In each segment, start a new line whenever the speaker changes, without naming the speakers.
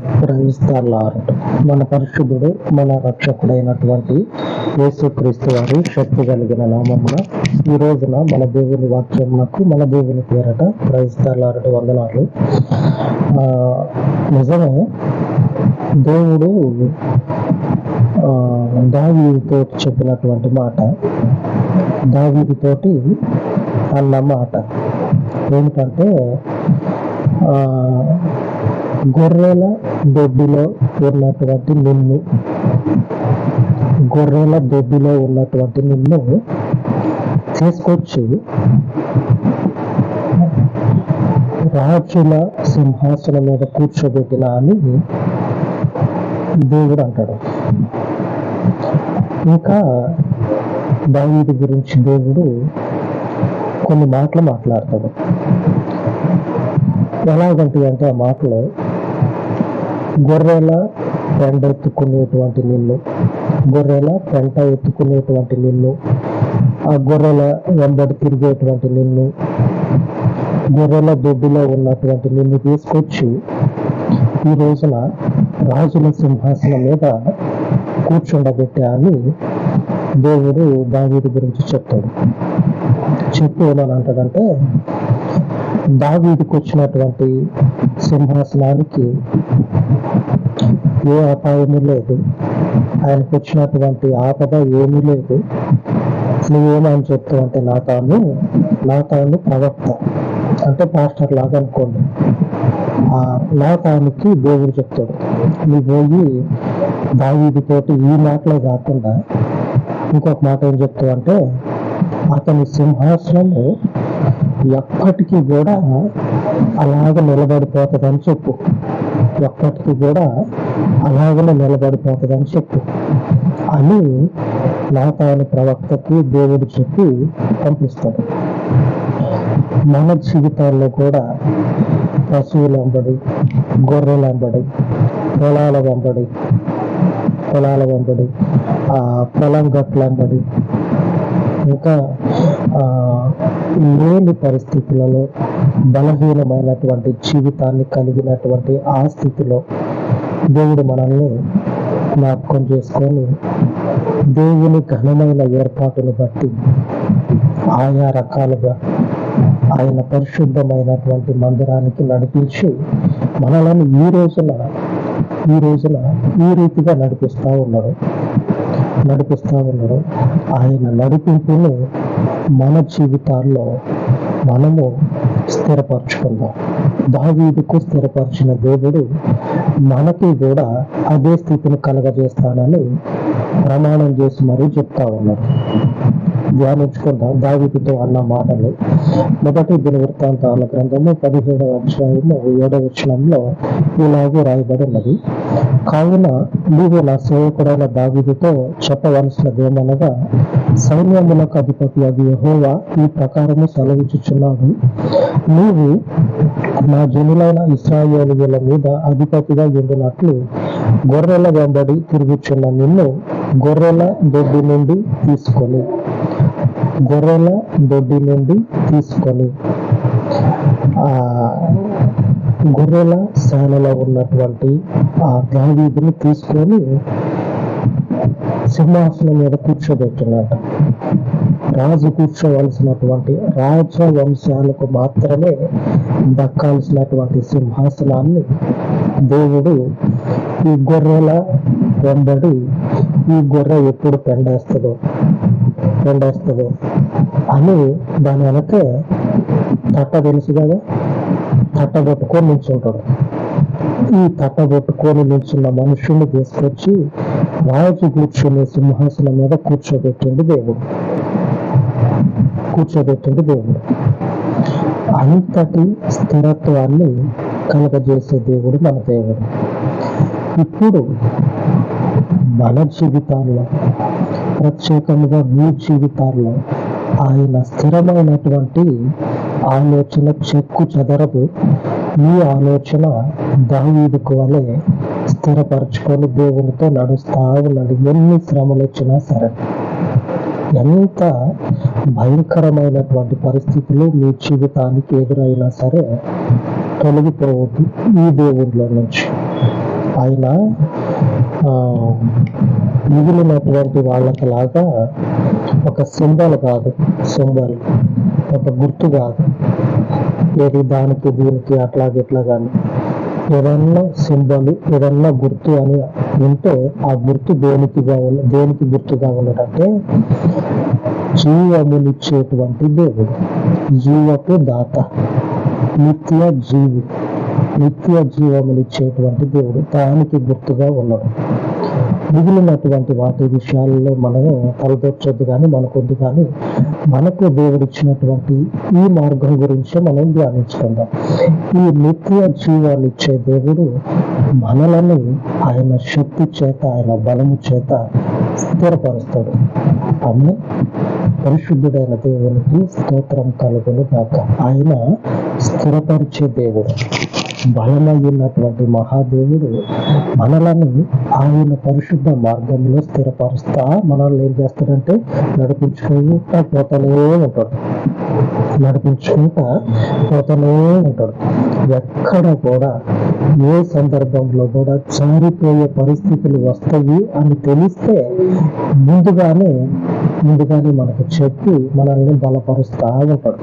క్రైస్తలార్డ్ మన పరిశుద్ధుడు మన రక్షకుడైనటువంటి యేసుక్రీస్తు వారి శక్తి కలిగిన నామమున ఈ రోజున మన దేవుని వాక్యమునకు మన దేవుని పేరట క్రైస్తలార్డ్ వందనాలు. ఆ, నిజమే దేవుడు ఆ, చెప్పినటువంటి మాట దావీతోటి అన్న మాట. ఏమిటంటే ఆ, గొర్రెల దొడ్డిలో ఉన్నటువంటి నిన్ను. గొర్రెల దొడ్డిలో ఉన్నటువంటి నిన్ను తీసుకొచ్చి రాజుల సింహాసనం మీద కూర్చోబెట్టిన అని దేవుడు అంటాడు. ఇంకా దావీదు గురించి దేవుడు కొన్ని మాటలు మాట్లాడతాడు. ఎలాగంటే అంటే ఆ మాటలు గొర్రెల పెండ ఎత్తుకునేటువంటి నిన్ను గొర్రెల పెంట ఎత్తుకునేటువంటి నిన్ను ఆ గొర్రెల వెంబడి తిరిగేటువంటి నిన్ను గొర్రెల దొడ్డిలో ఉన్నటువంటి నిన్ను తీసుకొచ్చి ఈ రోజున రాజుల సింహాసనం మీద కూర్చుండబెట్టా అని దేవుడు దావీదు గురించి చెప్తాడు. చెప్పి ఏమని అంటాడంటే దావీదుకు వచ్చినటువంటి సింహాసనానికి ఏ అపాయము లేదు. ఆయనకు వచ్చినటువంటి ఆపద ఏమీ లేదు. నువ్వేమని చెప్తావు అంటే నా తాను నా తాను ప్రవక్త. అంటే పాస్టర్ లాగా అనుకోండి. ఆ నా తానికి దేవుడు చెప్తాడు నువ్వు పోయి దావీదితోటి ఈ మాటలే కాకుండా ఇంకొక మాట ఏం చెప్తావు అంటే అతని సింహాసనము ఎప్పటికీ కూడా అలాగ నిలబడిపోతుందని చెప్పు. ఎప్పటికీ కూడా అలాగనే నిలబడిపోతుందని చెప్పు. అని నాతాను ప్రవక్తకి దేవుడు చెప్పి పంపిస్తాడు. మన జీవితాల్లో కూడా పశువుల వెంబడి గొర్రెల వెంబడి పొలాల వెంబడి పొలాల వెంబడి పొలం గట్ల వెంబడి ఇంకా లేని పరిస్థితులలో బలహీనమైనటువంటి జీవితాన్ని కలిగినటువంటి ఆ స్థితిలో దేవుడు మనల్ని జ్ఞాపకం చేసుకొని దేవుని ఘనమైన ఏర్పాటును బట్టి ఆయా రకాలుగా ఆయన పరిశుద్ధమైనటువంటి మందిరానికి నడిపించి మనలను ఈ రోజున ఈ రోజున ఈ రీతిగా నడిపిస్తూ ఉన్నాడు. నడిపిస్తా ఉన్నాడు ఆయన నడిపింపును మన జీవితాల్లో మనము స్థిరపరచుకుందాం. దావీదుకు స్థిరపరిచిన దేవుడు మనకి కూడా అదే స్థితిని కలగజేస్తానని ప్రమాణం చేసి మరీ చెప్తా ఉన్నారు. ధ్యానించుకుందాం. దావీదుతో అన్న మాటలు. మొదటి దినవృత్తాంతాల గ్రంథము పదిహేడవ అధ్యాయము ఏడవ వచనంలో ఇలాగే రాయబడి ఉన్నది కావున నీవు నా సేవకుడైన దావిదితో చెప్పవలసినది ఏమనగా సైన్యములకు అధిపతి అది యహోవా ఈ ప్రకారము సెలవిచ్చుచున్నాడు. నీవు నా జనులైన ఇస్రాయేలీయుల మీద అధిపతిగా ఎండినట్లు గొర్రెల వెంబడి తిరుగుచున్న నిన్ను గొర్రెల దొడ్డి నుండి తీసుకొని గొర్రెల దొడ్డి నుండి తీసుకొని ఆ గొర్రెల శాలలో ఉన్నటువంటి ఆ దావీదుని తీసుకొని సింహాసనం మీద కూర్చోబెట్టినట్ట రాజు కూర్చోవలసినటువంటి రాజ వంశాలకు మాత్రమే దక్కాల్సినటువంటి సింహాసనాన్ని దేవుడు ఈ గొర్రెల వెంబడి ఈ గొర్రె ఎప్పుడు పెండేస్తుందో పెండేస్తుందో అని దాని వెనకే తట్ట తెలుసు కదా? తట్ట పట్టుకొని నిల్చుంటాడు. ఈ తట్ట పట్టుకొని నిల్చున్న మనుషుల్ని తీసుకొచ్చి రాజు కూర్చునే సింహాసనం మీద కూర్చోబెట్టిండు దేవుడు. కూర్చోబెట్టిండు దేవుడు. అంతటి స్థిరత్వాన్ని కలగజేసే దేవుడు మన దేవుడు. ఇప్పుడు మన జీవితాల్లో ప్రత్యేకంగా మీ జీవితాల్లో ఆయన స్థిరమైనటువంటి ఆలోచన చెక్కు చెదరదు. మీ ఆలోచన దావీదుకు వలె స్థిరపరచుకొని దేవునితో నడుస్తా ఉన్నాడు. ఎన్ని శ్రమలు వచ్చినా సరే ఎంత భయంకరమైనటువంటి పరిస్థితులు మీ జీవితానికి ఎదురైనా సరే తొలగిపోవద్దు ఈ దేవుళ్ళ నుంచి. ఆయన మిగిలినటువంటి వాళ్ళకి లాగా ఒక సింబల్ కాదు సింబల్ ఒక గుర్తు కాదు. ఏది దానికి దీనికి అట్లాగే ఇట్లా కానీ ఏదన్నా సింబల్ ఏదన్నా గుర్తు అని ఉంటే ఆ గుర్తు దేనికిగా ఉన్న దేనికి గుర్తుగా ఉన్నదంటే జీవమునిచ్చేటువంటి దేవుడు జీవపు దాత నిత్య జీవి. నిత్య జీవమునిచ్చేటువంటి దేవుడు తానికి గుర్తుగా ఉన్నాడు. మిగిలినటువంటి వాటి విషయాల్లో మనము తలదొచ్చొద్దు కానీ మనకొద్దు కానీ మనకు దేవుడిచ్చినటువంటి ఈ మార్గం గురించి మనం ధ్యానించుకుందాం. ఈ నిత్య జీవాన్ని ఇచ్చే దేవుడు మనలని ఆయన శక్తి చేత ఆయన బలము చేత స్థిరపరుస్తాడు. అమ్మ పరిశుద్ధుడైన దేవునికి స్తోత్రం కలుగును కాక ఆయన స్థిరపరిచే దేవుడు. బలమైనటువంటి మహాదేవుడు మనలను ఆయన పరిశుద్ధ మార్గంలో స్థిరపరుస్తా మనల్ని ఏం చేస్తాడంటే నడిపించుకుంటా పోతూనే ఉంటాడు. నడిపించుకుంటా పోతూనే ఉంటాడు. ఎక్కడ కూడా ఏ సందర్భంలో కూడా జారిపోయే పరిస్థితులు వస్తాయి అని తెలిస్తే ముందుగానే ముందుగానే మనకు చెప్పి మనల్ని బలపరుస్తా ఉంటాడు.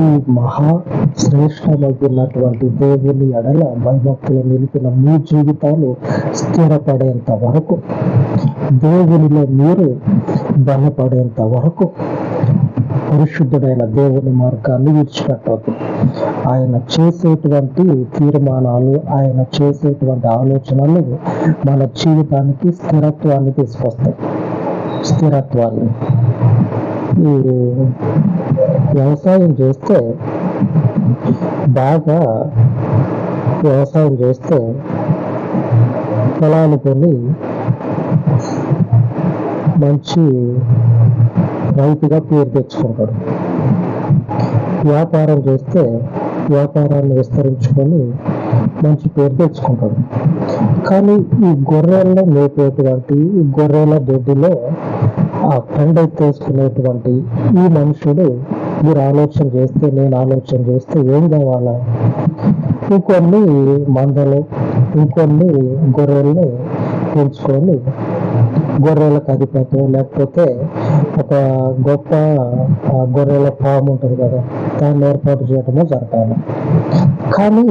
ఈ మహా శ్రేష్టమైనటువంటి దేవుని ఎడల భయభక్తులు నిలిపిన మీ జీవితాలు స్థిరపడేంత వరకు దేవునిలో మీరు బలపడేంత వరకు పరిశుద్ధుడైన దేవుని మార్గాన్ని విడిచిపెట్టవద్దు. ఆయన చేసేటువంటి తీర్మానాలు ఆయన చేసేటువంటి ఆలోచనలు మన జీవితానికి స్థిరత్వాన్ని తీసుకొస్తాయి. స్థిరత్వాన్ని. ఈ వ్యవసాయం చేస్తే బాగా వ్యవసాయం చేస్తే పొలాలు కొని మంచి రైతుగా పేరు తెచ్చుకుంటాడు వ్యాపారం చేస్తే వ్యాపారాన్ని విస్తరించుకొని మంచి పేరు తెచ్చుకుంటాడు కానీ ఈ గొర్రెల్లో మేపేటువంటి ఈ గొర్రెల దొడ్డిలో ఆ పండెత్తేసుకునేటువంటి ఈ మనుషుడు మీరు ఆలోచన చేస్తే నేను ఆలోచన చేస్తే ఏం కావాలా? ఇంకొన్ని మందలు ఇంకొన్ని గొర్రెల్ని పెంచుకొని గొర్రెలకు అధిపతి లేకపోతే ఒక గొప్ప గొర్రెల ఫామ్ ఉంటుంది కదా దాన్ని ఏర్పాటు చేయడమే జరగాలి. కానీ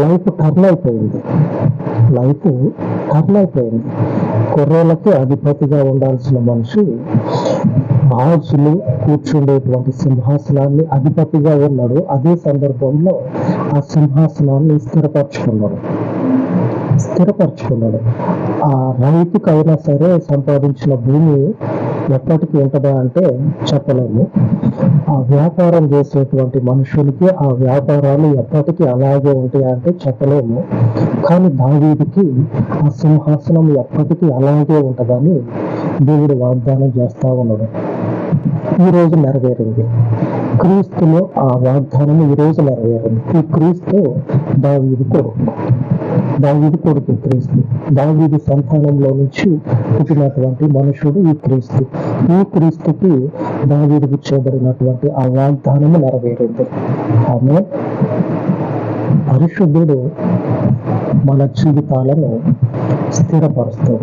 లైఫ్ టర్న్ అయిపోయింది. లైఫ్ టర్న్ అయిపోయింది. గొర్రెలకి అధిపతిగా ఉండాల్సిన మనిషి రాజులు కూర్చుండేటువంటి సింహాసనాన్ని అధిపతిగా ఉన్నాడు. అదే సందర్భంలో ఆ సింహాసనాన్ని స్థిరపరచుకున్నాడు. స్థిరపరచుకున్నాడు. ఆ రైతుకైనా సరే సంపాదించిన భూమి ఎప్పటికి ఉంటుందా అంటే చెప్పలేము. ఆ వ్యాపారం చేసేటువంటి మనుషులకి ఆ వ్యాపారాలు ఎప్పటికీ అలాగే ఉంటాయా అంటే చెప్పలేము. కానీ దావీదికి ఆ సింహాసనం ఎప్పటికీ అలాగే ఉంటుందని దేవుడు వాగ్దానం చేస్తా ఉన్నాడు. ఈ రోజు నెరవేరింది. క్రీస్తులో ఆ వాగ్దానం ఈ రోజు నెరవేరింది. ఈ క్రీస్తు దావీది కొడుకు దావీదు కొడుకు క్రీస్తు. దావీదు సంతానంలో నుంచి పుట్టినటువంటి మనుషుడు ఈ క్రీస్తు. ఈ క్రీస్తుకి దావీదుకు చేయబడినటువంటి ఆ వాగ్దానము నెరవేరింది. ఆమె పరిశుద్ధుడు మన జీవితాలను స్థిరపరుస్తుంది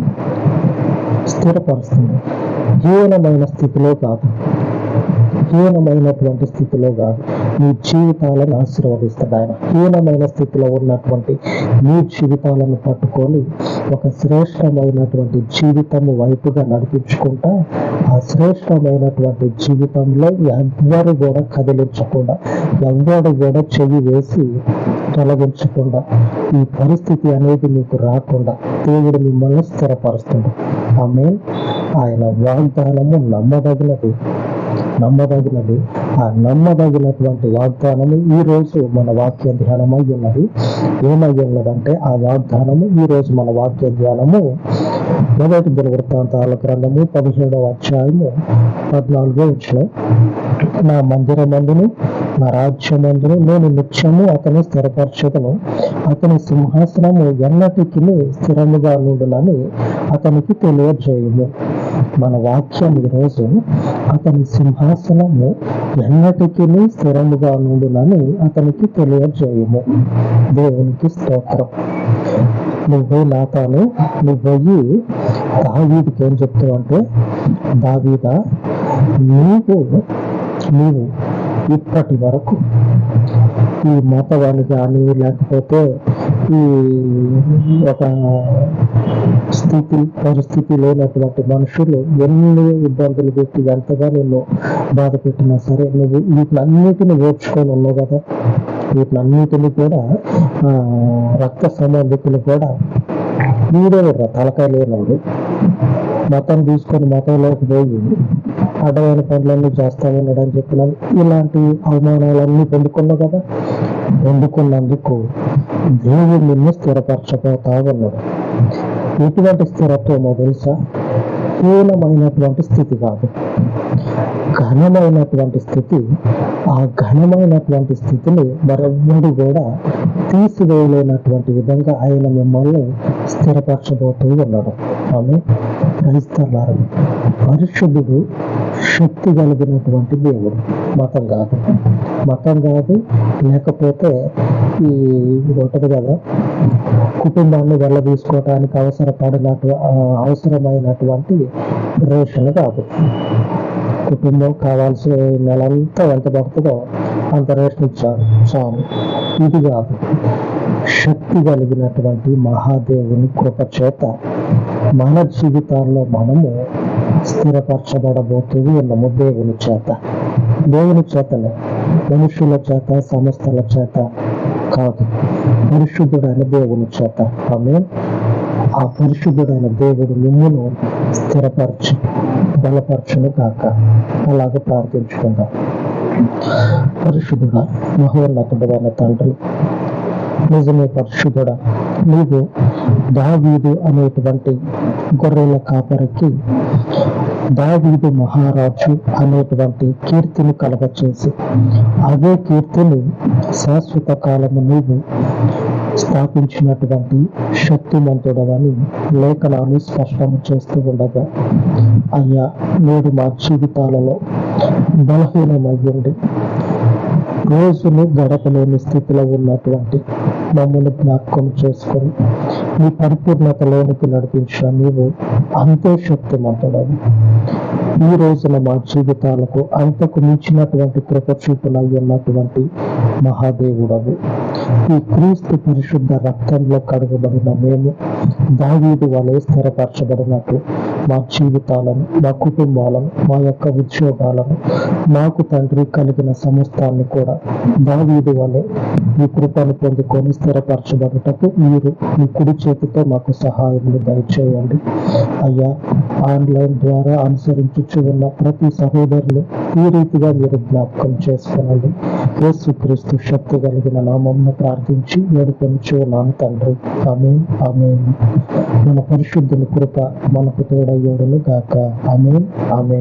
స్థిరపరుస్తుంది. హీనమైన స్థితిలో కాదు. హీనమైనటువంటి స్థితిలో కాదు. మీ జీవితాలను ఆశీర్వదిస్తాడు ఆయన హీనమైన స్థితిలో ఉన్నటువంటి మీ జీవితాలను పట్టుకొని ఒక శ్రేష్టమైనటువంటి జీవితము వైపుగా నడిపించుకుంటా ఆ శ్రేష్టమైనటువంటి జీవితంలో ఎవ్వరు కూడా కదిలించకుండా ఎవ్వరు కూడా చెయ్యి వేసి తొలగించకుండా ఈ పరిస్థితి అనేది మీకు రాకుండా దేవుడు మిమ్మల్ని స్థిరపరుస్తుంది ఆమె ఆయన వాగ్దానము నమ్మదగినది. నమ్మదగినది. ఆ నమ్మదగినటువంటి వాగ్దానము ఈ రోజు మన వాక్య ధ్యానమై ఉన్నది. ఏమై ఉన్నదంటే ఆ వాగ్దానము ఈ రోజు మన వాక్య ధ్యానము. మొదటి దినవృత్తాంతాల గ్రంథము పదిహేడవ అధ్యాయము పద్నాలుగో వచ్చిన నా మందిరమందును నా రాజ్యమందును నేను నిత్యము అతని స్థిరపరచదను. అతని సింహాసనము ఎన్నటికి స్థిరముగా నుండునని అతనికి తెలియజేయము. మన వాక్యం ఈరోజు అతని సింహాసనము ఎన్నటికీ స్థిరముగా నుండునని అతనికి తెలియజేయము. దేవునికి స్తోత్రం. నువ్వు నాతాను నువ్వు పోయి దావీదికి ఏం చెప్తావు అంటే దావీద నీవు నీవు ఇప్పటి వరకు ఈ మతవాణి కానీ లేకపోతే ఈ ఒక స్థితి పరిస్థితి లేనటువంటి మనుషులు ఎన్ని ఇబ్బందులు పెట్టి ఎంతగా నిన్ను బాధ పెట్టినా సరే నువ్వు వీటినన్నిటిని ఓర్చుకొని ఉన్నావు కదా. వీటినన్నిటిని కూడా రక్త సంబంధికులు కూడా వీడేవాడు తలకాయ లేనండి మతం తీసుకొని మతంలోకి పోయి అడ్డమైన పనులన్నీ చేస్తా ఉన్నాడని చెప్పినాను ఇలాంటి అవమానాలన్నీ పొందుకున్నావు కదా. పొందుకున్నందుకు దేవుడు నిన్ను స్థిరపరచబోతా ఉన్నాడు. ఎటువంటి స్థిరత్వమో తెలుసా? కూలమైనటువంటి స్థితి కాదు. ఘనమైనటువంటి స్థితి ఆ ఘనమైనటువంటి స్థితిని మరెవ్వడు కూడా తీసివేయలేనటువంటి విధంగా ఆయన మిమ్మల్ని స్థిరపరచబోతూ ఉన్నాడు. ఆమె క్రైస్తలారు పరిశుద్ధుడు శక్తి కలిగినటువంటి దేవుడు. మతం కాదు. మతం కాదు లేకపోతే ఈ ఇది ఉంటుంది కదా? కుటుంబాన్ని వెళ్ళ తీసుకోవటానికి అవసరపడినటు అవసరమైనటువంటి రేషన్ కాదు. కుటుంబం కావాల్సిన నెలంతా ఎంత పడుతుందో అంత రేషన్ ఇచ్చారు. చాలు. ఇది కాదు. శక్తి కలిగినటువంటి మహాదేవుని కృప చేత మన జీవితాల్లో మనము స్థిరపరచబడబోతూ ఉన్నాము దేవుని చేత. దేవుని చేతనే. మనుషుల చేత సంస్థల చేత కాదు. పరిశుద్ధుడైన దేవుని చేత. ఆమె ఆ పరిశుద్ధుడైన దేవుడు మిమ్మును స్థిరపరచి బలపరచును కాక అలాగ ప్రార్థించుకుందాం. పరిశుద్ధుడా మహోన్నతుడైన తండ్రి నిజమే పరిశుద్ధుడ నీవు దావీదు అనేటువంటి గొర్రెల కాపరికి దావీదు మహారాజు అనేటువంటి కీర్తిని కలగచేసి అదే కీర్తిని శాశ్వత కాలము నీవు స్థాపించినటువంటి శక్తిమంతుడవని లేఖనాలు స్పష్టం చేస్తూ ఉండగా అయ్యా నేడు మా జీవితాలలో బలహీనమయ్యండి రోజును గడపలేని స్థితిలో ఉన్నటువంటి మమ్మల్ని జ్ఞాపకం చేసుకొని నీ పరిపూర్ణతలోనికి నడిపించిన నీవు అంతే శక్తిమంతుడవు. ఈ రోజున మా జీవితాలకు అంతకు మించినటువంటి కృప ఉన్నటువంటి మహాదేవుడవు. ఈ క్రీస్తు పరిశుద్ధ రక్తంలో కడగబడిన మేము దావీదు వలె స్థిరపరచబడినట్టు మా జీవితాలను మా కుటుంబాలను మా యొక్క ఉద్యోగాలను మాకు తండ్రి కలిగిన సమస్తాన్ని కూడా దావీదు వలె ఈ కృపను పొందుకొని స్థిరపరచబడుటకు మీరు మీ కుడి చేతితో మాకు సహాయం దయచేయండి. అయ్యా ఆన్లైన్ ద్వారా అనుసరించుచు ఉన్న ప్రతి సహోదరులు ఈ రీతిగా మీరు జ్ఞాపకం చేసుకోనండి. యేసుక్రీస్తు శక్తి కలిగిన నామంను ప్రార్థించి వేడుకొనిచు నాన్న తండ్రి. ఆమె ఆమె మన పరిశుద్ధుని కృప మనకు తోడై కాక. ఆమె ఆమె